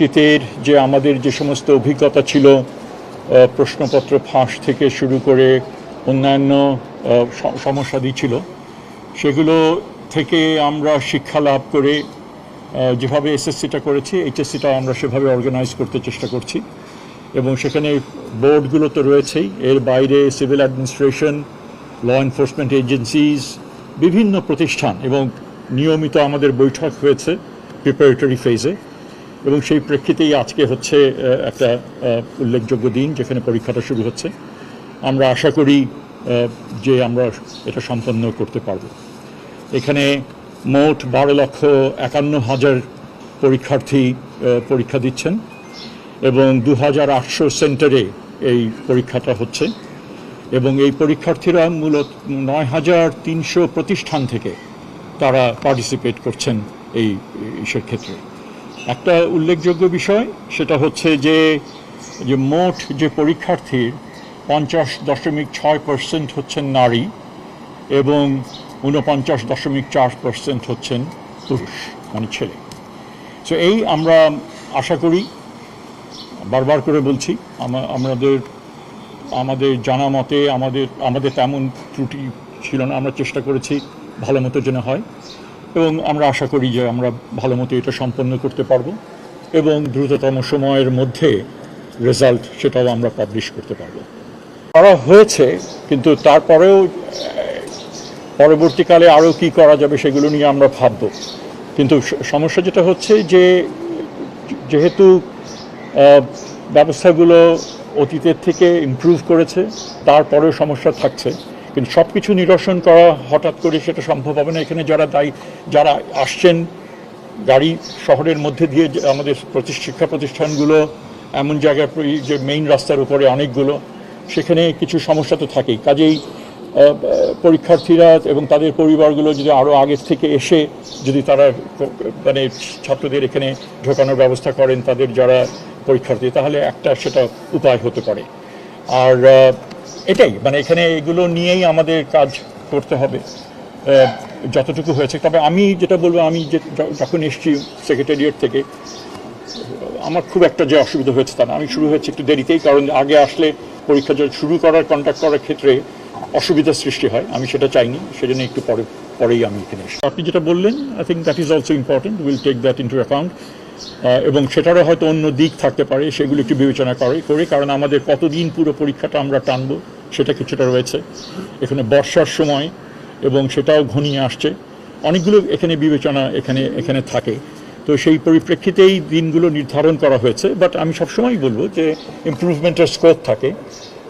অতীতের যে আমাদের যে সমস্ত অভিজ্ঞতা ছিল প্রশ্নপত্র ফাঁস থেকে শুরু করে অন্যান্য সমস্যাদি ছিল, সেগুলো থেকে আমরা শিক্ষা লাভ করে যেভাবে এসএসসিটা করেছি, এইচএসসিটা আমরা সেভাবে অর্গানাইজ করতে চেষ্টা করছি এবং সেখানে বোর্ডগুলো তো রয়েছেই। এর বাইরে civil administration law enforcement agencies বিভিন্ন প্রতিষ্ঠান এবং নিয়মিত আমাদের বৈঠক হয়েছে প্রিপারেটরি ফেজে এবং সেই প্রেক্ষিতেই আজকে হচ্ছে একটা উল্লেখযোগ্য দিন যেখানে পরীক্ষাটা শুরু হচ্ছে। আমরা আশা করি যে আমরা এটা সম্পন্ন করতে পারব। এখানে মোট বারো লক্ষ একান্ন হাজার পরীক্ষার্থী পরীক্ষা দিচ্ছেন এবং দু হাজার আটশো সেন্টারে এই পরীক্ষাটা হচ্ছে এবং এই পরীক্ষার্থীরা মূলত নয় হাজার তিনশো প্রতিষ্ঠান থেকে তারা পার্টিসিপেট করছেন এই ক্ষেত্রে একটা উল্লেখযোগ্য বিষয়, সেটা হচ্ছে যে যে মোট যে পরীক্ষার্থীর পঞ্চাশ দশমিক ছয় পার্সেন্ট হচ্ছেন নারী এবং ঊনপঞ্চাশ দশমিক চার পার্সেন্ট হচ্ছেন পুরুষ মানে ছেলে। সো এই আমরা আশা করি, বারবার করে বলছি আমাদের আমাদের জানা মতে আমাদের আমাদের তেমন ত্রুটি ছিল না, আমরা চেষ্টা করেছি, ভালো মতো যেন হয়। এবং আমরা আশা করি যে আমরা ভালো মতো এটা সম্পন্ন করতে পারব এবং দ্রুততম সময়ের মধ্যে রেজাল্ট সেটাও আমরা পাবলিশ করতে পারব। করা হয়েছে, কিন্তু তারপরেও পরবর্তীকালে আরও কি করা যাবে সেগুলো নিয়ে আমরা ভাববো। কিন্তু সমস্যা যেটা হচ্ছে যে, যেহেতু ব্যবস্থাগুলো অতীতের থেকে ইমপ্রুভ করেছে, তারপরেও সমস্যা থাকছে। কিন্তু সব কিছু নিরসন করা হঠাৎ করে সেটা সম্ভব হবে না। এখানে যারা দায়ী, যারা আসছেন, গাড়ি শহরের মধ্যে দিয়ে আমাদের শিক্ষা প্রতিষ্ঠানগুলো, এমন জায়গায় যে মেইন রাস্তার উপরে অনেকগুলো, সেখানে কিছু সমস্যা তো থাকেই। কাজেই পরীক্ষার্থীরা এবং তাদের পরিবারগুলো যদি আরও আগের থেকে এসে যদি তারা মানে ছাত্রদের এখানে ঢোকানোর ব্যবস্থা করেন তাদের যারা পরীক্ষার্থী, তাহলে একটা সেটা উপায় হতে পারে। আর এটাই মানে এখানে এগুলো নিয়েই আমাদের কাজ করতে হবে। যতটুকু হয়েছে। তবে আমি যেটা বলব, আমি যে যখন এসেছি সেক্রেটারিয়েট থেকে, আমার খুব একটা যে অসুবিধা হয়েছে তা না। আমি শুরু হয়েছে একটু দেরিতেই, কারণ আগে আসলে পরীক্ষা শুরু করার কন্ট্যাক্ট করার ক্ষেত্রে অসুবিধার সৃষ্টি হয়। আমি সেটা চাইনি, সেজন্য একটু পরে, পরেই আমি এখানে এসেছি। আপনি যেটা বললেন I think that is also important will take that into account এবং সেটারও হয়তো অন্য দিক থাকতে পারে, সেগুলো একটু বিবেচনা করে করে, কারণ আমাদের কতদিন পুরো পরীক্ষাটা আমরা টানবো, সেটা কিছুটা রয়েছে। এখানে বর্ষার সময় এবং সেটাও ঘনিয়ে আসছে। অনেকগুলো এখানে বিবেচনা এখানে এখানে থাকে। তো সেই পরিপ্রেক্ষিতেই দিনগুলো নির্ধারণ করা হয়েছে বাট আমি সবসময় বলব যে ইমপ্রুভমেন্টের স্কোপ থাকে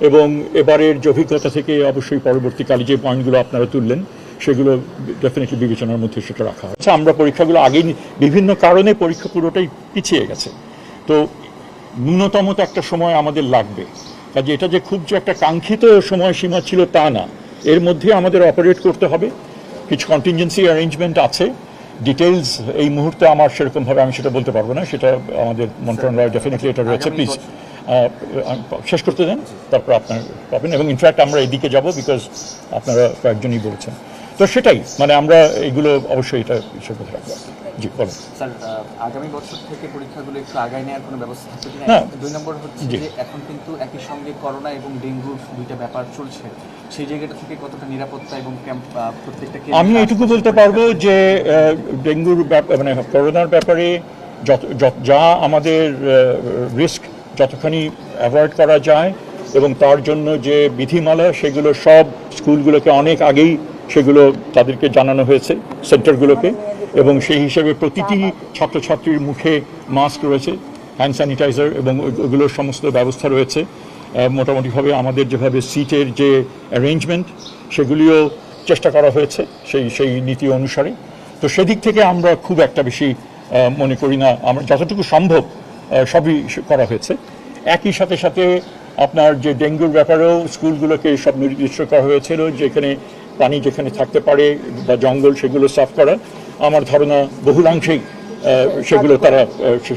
এবং এবারের যে অভিজ্ঞতা থেকে অবশ্যই পরবর্তীকালে যে পয়েন্টগুলো আপনারা তুললেন সেগুলো ডেফিনেটলি বিবেচনার মধ্যে সেটা রাখা হয় আচ্ছা আমরা পরীক্ষাগুলো আগেই বিভিন্ন কারণে পরীক্ষা পুরোটাই পিছিয়ে গেছে। তো ন্যূনতম তো একটা সময় আমাদের লাগবে। কাজে এটা যে খুব যে একটা কাঙ্ক্ষিত সময়সীমা ছিল তা না। এর মধ্যে আমাদের অপারেট করতে হবে। কিছু কন্টিনজেন্সি অ্যারেঞ্জমেন্ট আছে। ডিটেলস এই মুহূর্তে আমার সেরকমভাবে আমি সেটা বলতে পারব না। সেটা আমাদের মন্ত্রণালয় ডেফিনেটলি এটা রয়েছে। প্লিজ শেষ করতে দেন। তারপর আপনার পাবেন। এবং ইনফ্যাক্ট আমরা এদিকে যাব বিকজ আপনারা কয়েকজনই বলছেন। তো সেটাই মানে আমরা এগুলো অবশ্যই এটা হিসেবে মধ্যে রাখব। জি বলেন। স্যার আগামী বছর থেকে পরীক্ষাগুলো একটু আগায় নেওয়ার কোনো ব্যবস্থা থাকবে কিনা। দুই নম্বর হচ্ছে যে এখন কিন্তু একই সঙ্গে করোনা এবং ডেঙ্গুর দুইটা ব্যাপার চলছে। সেই জায়গাটা থেকে কতটা নিরাপত্তা এবং প্রত্যেকটা আমি এটুকু বলতে পারব যে ডেঙ্গুর মানে করোনার ব্যাপারে যত- যা আমাদের রিস্ক যতখানি অ্যাভয়েড করা যায় এবং তার জন্য যে বিধিমালা সেগুলো সব স্কুলগুলোকে অনেক আগেই সেগুলো তাদেরকে জানানো হয়েছে, সেন্টারগুলোকে, এবং সেই হিসেবে প্রতিটি ছাত্রছাত্রীর মুখে মাস্ক রয়েছে হ্যান্ড স্যানিটাইজার এবং ওগুলোর সমস্ত ব্যবস্থা রয়েছে। মোটামুটিভাবে আমাদের যেভাবে সিটের যে অ্যারেঞ্জমেন্ট সেগুলিও চেষ্টা করা হয়েছে সেই সেই নীতি অনুসারে। তো সেদিক থেকে আমরা খুব একটা বেশি মনে করি না, আমরা যতটুকু সম্ভব সবই করা হয়েছে। একই সাথে সাথে আপনার যে ডেঙ্গুর ব্যাপারেও স্কুলগুলোকে সব নির্দিষ্ট করা হয়েছিল, যেখানে পানি যেখানে থাকতে পারে বা জঙ্গল সেগুলো সাফ করা আমার ধারণা বহুলাংশেই সেগুলো তারা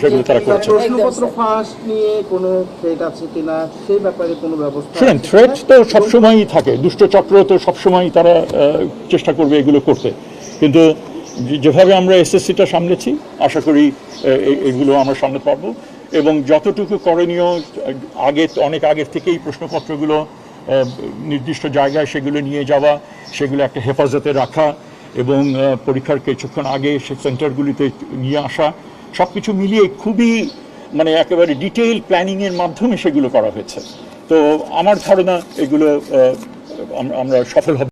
সেগুলো তারা করেছে। শুনেন থ্রেট তো সবসময়ই থাকে দুষ্ট চক্র তো সবসময়ই তারা চেষ্টা করবে এগুলো করতে। কিন্তু যেভাবে আমরা এসএসসিটা সামলেছি আশা করি এগুলো আমরা সামনে পারব এবং যতটুকু করণীয় আগে অনেক আগের থেকেই প্রশ্নপত্রগুলো নির্দিষ্ট জায়গায় সেগুলো নিয়ে যাওয়া, সেগুলো একটা হেফাজতে রাখা এবং পরীক্ষার কিছুক্ষণ আগে সে সেন্টারগুলিতে নিয়ে আসা সব কিছু মিলিয়ে খুবই মানে একেবারে ডিটেইল প্ল্যানিংয়ের মাধ্যমে সেগুলো করা হয়েছে। তো আমার ধারণা এগুলো আমরা- সফল হব।